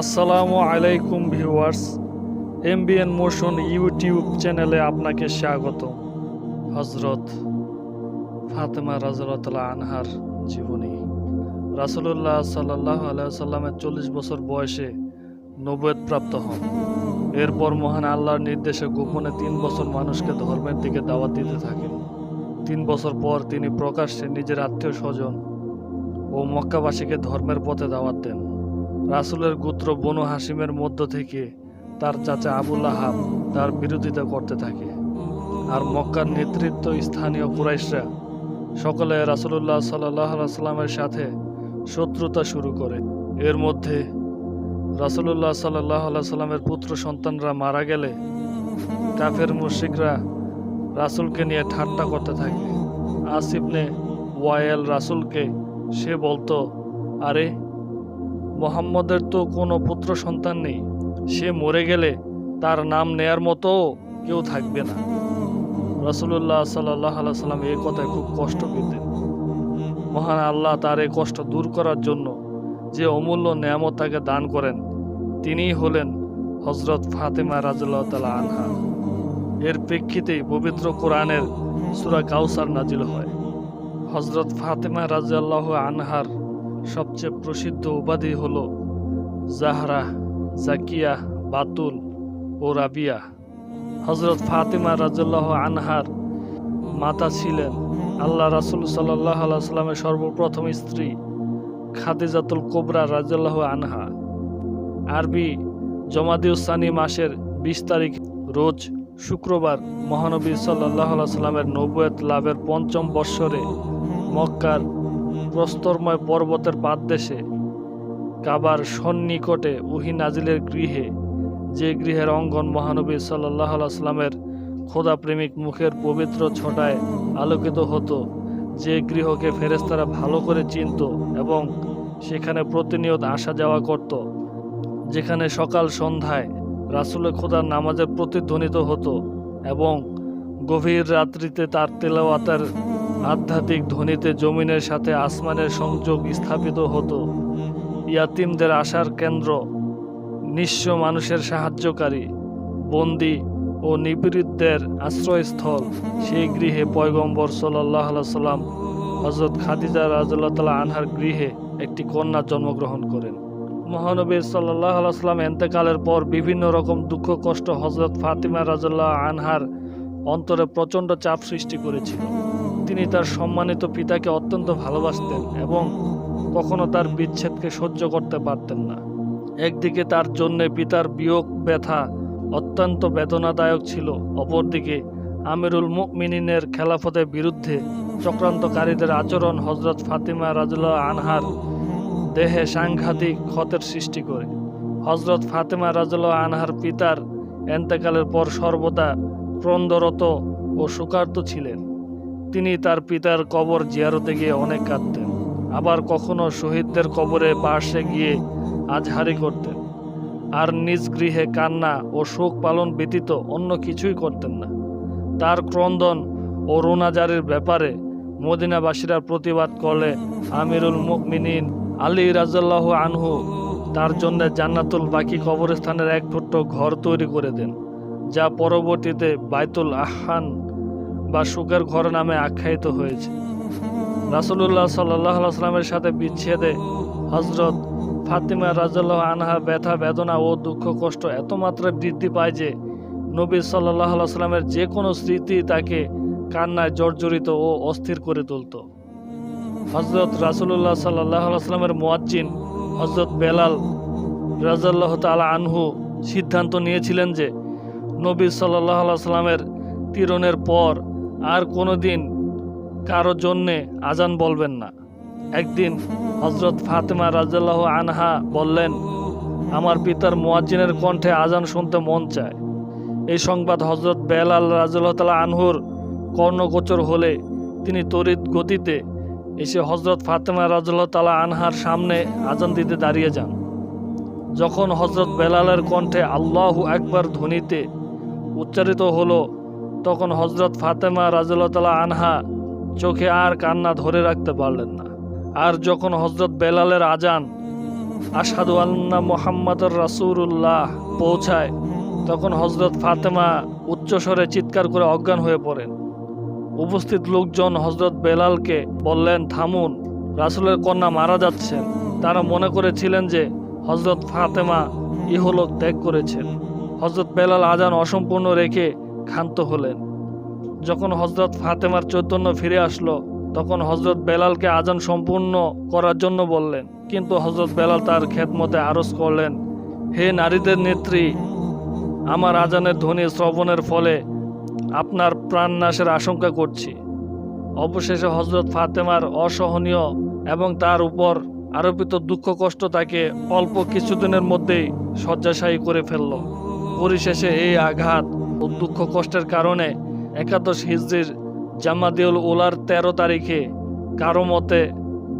আসসালামু আলাইকুম viewers, MBN motion YouTube চ্যানেলে আপনাকে স্বাগত হজরত ফাতেমা রাজুল্লাহ আনহার জীবনী। রাসুলুল্লাহ সাল্লাহ আলাইসাল্লামের চল্লিশ বছর বয়সে নবুয়ত প্রাপ্ত হন। এরপর মহান আল্লাহর নির্দেশে গোপনে তিন বছর মানুষকে ধর্মের দিকে দাওয়াত দিতে থাকেন। তিন বছর পর তিনি প্রকাশ্যে নিজের আত্মীয় স্বজন ও মক্কাবাসীকে ধর্মের পথে দাওয়াত দেন। রাসুলের গোত্র বনু হাসিমের মধ্য থেকে তার চাচা আবুল আহাব তার বিরোধিতা করতে থাকে। আর মক্কার নেতৃত্ব স্থানীয় কুরাইশরা সকলে রাসুলুল্লাহ সাল্লাহ সাল্লামের সাথে শত্রুতা শুরু করে। এর মধ্যে রাসুলুল্লাহ সাল্লাহ সাল্লামের পুত্র সন্তানরা মারা গেলে কাফের মুশিকরা রাসুলকে নিয়ে ঠাট্টা করতে থাকে। আসিফনে ওয়াইল রাসুলকে সে বলতো, আরে মোহাম্মদের তো কোনো পুত্র সন্তান নেই। সে মরে গেলে তার নাম নেয়ার মতো কেউ থাকবে না। রসুল্লাহ সাল্লাহ সাল্লাম এই কথায় খুব কষ্ট পেতেন। মহান আল্লাহ তার এই কষ্ট দূর করার জন্য যে অমূল্য নেয়ামত তাকে দান করেন, তিনিই হলেন হজরত ফাতেমা রাজুল্লাহ তালা আনহা। এর প্রেক্ষিতেই পবিত্র কোরআনের সুরা কাউসার নাজিল হয়। হজরত ফাতেমা রাজিয়াল্লাহ আনহার সবচেয়ে প্রসিদ্ধ উপাধি হল জাহরা, জাকিয়া, বাতুল ও রাবিয়া। হজরত ফাতেমা রাজুল্লাহ আনহার মাতা ছিলেন আল্লাহ রাসুল সাল্লাহ সাল্লামের সর্বপ্রথম স্ত্রী খাদিজাতুল কোবরা রাজুল্লাহ আনহা। আরবি জমাদিউসানি মাসের বিশ তারিখ রোজ শুক্রবার মহানবী সাল্লাহ সাল্লামের নবুয়ত লাভের পঞ্চম বৎসরে মক্কার প্রস্তরময় পর্বতের পাদদেশে, কাবার সন্নিকটে উহি নাজিলের গৃহে, যে গৃহের অঙ্গন মহানবী সাল্লাহ সাল্লামের খোদাপ্রেমিক মুখের পবিত্র ছটায় আলোকিত হতো, যে গৃহকে ফেরেস্তারা ভালো করে চিনত এবং সেখানে প্রতিনিয়ত আসা যাওয়া করত, যেখানে সকাল সন্ধ্যায় রাসুলের খোদার নামাজের প্রতিধ্বনিত হতো এবং গভীর রাত্রিতে তার তেলাওয়াতের আধ্যাত্মিক ধ্বনিতে জমিনের সাথে আসমানের সংযোগ স্থাপিত হতো। ইয়াতিমদের আশার কেন্দ্র, নিঃস্ব মানুষের সাহায্যকারী, বন্দি ও নিপীড়িতদের আশ্রয়স্থল। সেই গৃহে পয়গম্বর সাল্লাহ সাল্লাম হজরত খাদিজা রাজুল্লাহ আনহার গৃহে একটি কন্যা জন্মগ্রহণ করেন। মহানবী সাল্লাহ সাল্লাম এন্তেকালের পর বিভিন্ন রকম দুঃখ, কষ্ট হজরত ফাতিমা রাজুল্লাহ আনহার অন্তরে প্রচণ্ড চাপ সৃষ্টি করেছিল। তিনি তার সম্মানিত পিতাকে অত্যন্ত ভালোবাসতেন এবং কখনো তার বিচ্ছেদকে সহ্য করতে পারতেন না। একদিকে তার জন্য পিতার বিয়োগ ব্যথা অত্যন্ত বেদনাদায়ক ছিল, অপরদিকে আমিরুল মুমিনিনের খেলাফতের বিরুদ্ধে চক্রান্তকারীদের আচরণ হজরত ফাতিমা রাজুল্লাহ আনহার দেহে সাংঘাতিক ক্ষতের সৃষ্টি করে। হজরত ফাতেমা রাজুল্লাহ আনহার পিতার এন্তেকালের পর সর্বদা ক্রন্দরত ও শোকার্ত ছিলেন। তিনি তার পিতার কবর জিয়ারতে গিয়ে অনেক কাঁদতেন। আবার কখনো শহীদদের কবরে পাশে গিয়ে আজহারি করতেন। আর নিজ গৃহে কান্না ও শোক পালন ব্যতীত অন্য কিছুই করতেন না। তার ক্রন্দন ও রোনাজারির ব্যাপারে মদিনাবাসীরা প্রতিবাদ করলে আমিরুল মুকমিনিন আলী রাজাল্লাহ আনহু তার জন্য জান্নাতুল বাকি কবরস্থানের এক ছোট্ট ঘর তৈরি করে দেন, যা পরবর্তীতে বাইতুল আহান বা সুখের ঘর নামে আখ্যায়িত হয়েছে। রাসুলুল্লাহ সাল্লাহ আসলামের সাথে বিচ্ছেদে হজরত ফাতিমা রাজাল্লাহ আনহা ব্যথা, বেদনা ও দুঃখ, কষ্ট এত মাত্রায় বৃদ্ধি পায় যে নবী সাল্লাহ সাল্লামের যে কোনো স্মৃতি তাকে কান্নায় জর্জরিত ও অস্থির করে তুলত। হজরত রাসুলুল্লাহ সাল্লাহ সাল্লামের মোয়াজ্জিন হজরত বেলাল রাজাল্লাহ তালা আনহু সিদ্ধান্ত নিয়েছিলেন যে নবী সাল্লাহ সাল্লামের তীরণের পর আর কোনো দিন কারও জন্যে আজান বলবেন না। একদিন হজরত ফাতেমা রাজাল্লাহ আনহা বললেন, আমার পিতার মোয়াজ্জিনের কণ্ঠে আজান শুনতে মন চায়। এই সংবাদ হজরত বেলাল রাজুল্লাহ তালা আনহুর কর্ণগোচর হলে তিনি তড়িৎ গতিতে এসে হজরত ফাতেমা রাজুল্লাহ তালা আনহার সামনে আজান দিতে দাঁড়িয়ে যান। যখন হজরত বেলালের কণ্ঠে আল্লাহু একবার ধ্বনিতে উচ্চারিত হলো তখন হজরত ফাতেমা রাজুল্লাহ আনহা চোখে আর কান্না ধরে রাখতে পারলেন না। আর যখন হজরত বেলালের আজান আসাদু আল্লাহ মোহাম্মদ রাসুল্লাহ পৌঁছায়, তখন হজরত ফাতেমা উচ্চস্বরে চিৎকার করে অজ্ঞান হয়ে পড়েন। উপস্থিত লোকজন হজরত বেলালকে বললেন, থামুন, রাসুলের কন্যা মারা যাচ্ছেন। তারা মনে করেছিলেন যে হজরত ফাতেমা ইহলোক ত্যাগ করেছেন। হজরত বেলাল আজান অসম্পূর্ণ রেখে ক্ষান্ত হলেন। যখন হজরত ফাতেমার চৈতন্য ফিরে আসলো, তখন হজরত বেলালকে আজান সম্পূর্ণ করার জন্য বললেন। কিন্তু হজরত বেলাল তার খেদমতে আরজ করলেন, হে নারীদের নেত্রী, আমার আজানের ধ্বনি শ্রবণের ফলে আপনার প্রাণনাশের আশঙ্কা করছি। অবশেষে হজরত ফাতেমার অসহনীয় এবং তার উপর আরোপিত দুঃখ কষ্ট তাকে অল্প কিছুদিনের মধ্যেই শয্যাশায়ী করে ফেলল। পরিশেষে এই আঘাত ও দুঃখ কষ্টের কারণে একাদশ হিজড়ির জামাদিউল উলার তেরো তারিখে কারও মতে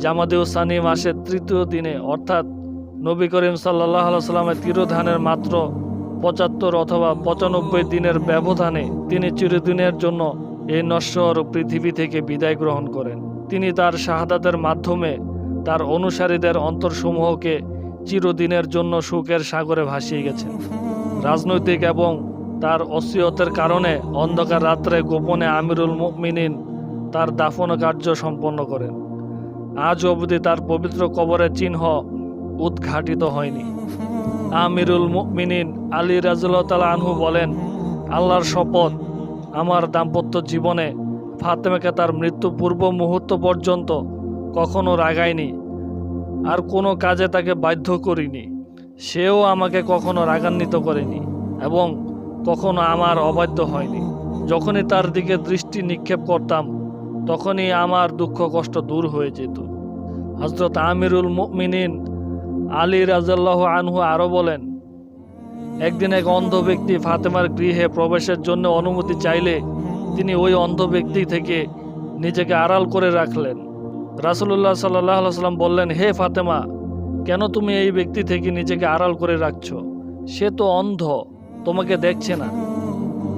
জামাদিউ সানি মাসের তৃতীয় দিনে, অর্থাৎ নবী করিম সাল্লাহ সাল্লামের তিরোধানের মাত্র পঁচাত্তর অথবা পঁচানব্বই দিনের ব্যবধানে তিনি চিরদিনের জন্য এই নশ্বর পৃথিবী থেকে বিদায় গ্রহণ করেন। তিনি তার শাহাদাতের মাধ্যমে তার অনুসারীদের অন্তরসমূহকে চিরদিনের জন্য সুখের সাগরে ভাসিয়ে গেছেন। রাজনৈতিক এবং তার অসিয়তের কারণে অন্ধকার রাত্রে গোপনে আমিরুল মুমিনিন তার দাফন কার্য সম্পন্ন করেন। আজ অবধি তার পবিত্র কবরের চিহ্ন উদ্ঘাটিত হয়নি। আমিরুল মুমিনিন আলী রাজুল্লাহ আনহু বলেন, আল্লাহর শপথ আমার দাম্পত্য জীবনে ফাতেমাকে তার মৃত্যু পূর্ব মুহূর্ত পর্যন্ত কখনো রাগায়নি, আর কোনো কাজে তাকে বাধ্য করিনি। সেও আমাকে কখনো রাগান্বিত করেনি এবং কখনো আমার অবাধ্য হয়নি। যখনই তার দিকে দৃষ্টি নিক্ষেপ করতাম, তখনই আমার দুঃখ কষ্ট দূর হয়ে যেত। হজরত আমিরুল মুমিনিন আলী রাজাল্লাহ আনহু আরও বলেন, একদিন এক অন্ধ ব্যক্তি ফাতেমার গৃহে প্রবেশের জন্য অনুমতি চাইলে তিনি ওই অন্ধ ব্যক্তি থেকে নিজেকে আড়াল করে রাখলেন। রাসুল্লাহ সাল্লাহ সাল্লাম বললেন, হে ফাতেমা, কেন তুমি এই ব্যক্তি থেকে নিজেকে আড়াল করে রাখছ? সে তো অন্ধ। তোমাকে দেখছে না।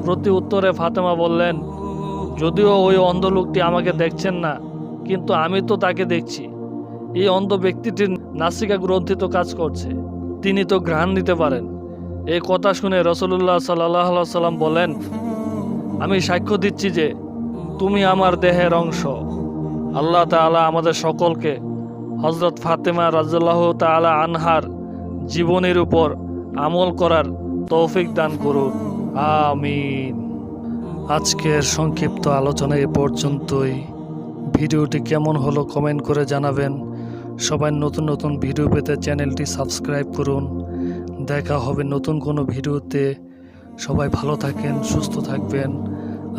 প্রতি উত্তরে ফাতেমা বললেন, যদিও ওই অন্ধ লোকটি আমাকে দেখছেন না, কিন্তু আমি তো তাকে দেখছি। এই অন্ধ ব্যক্তিটির নাসিকা গ্রন্থিত কাজ করছে। তিনি তো ঘ্রাণ নিতে পারেন। এই কথা শুনে রসুল্লাহ সাল্লাহ সাল্লাম বলেন আমি সাক্ষ্য দিচ্ছি যে তুমি আমার দেহের অংশ। আল্লাহ তাআলা আমাদের সকলকে হজরত ফাতেমা রাজ্লাহ তাআলা আনহার জীবনের উপর আমল করার তৌফিক দান করুন। আমিন। আজকের সংক্ষিপ্ত আলোচনা এ পর্যন্তই। ভিডিওটি কেমন হলো কমেন্ট করে জানাবেন। সবাই নতুন নতুন ভিডিও পেতে চ্যানেলটি সাবস্ক্রাইব করুন। দেখা হবে নতুন কোনো ভিডিওতে। সবাই ভালো থাকেন, সুস্থ থাকবেন।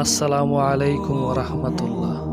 আসসালামু আলাইকুম রহমতুল্লাহ।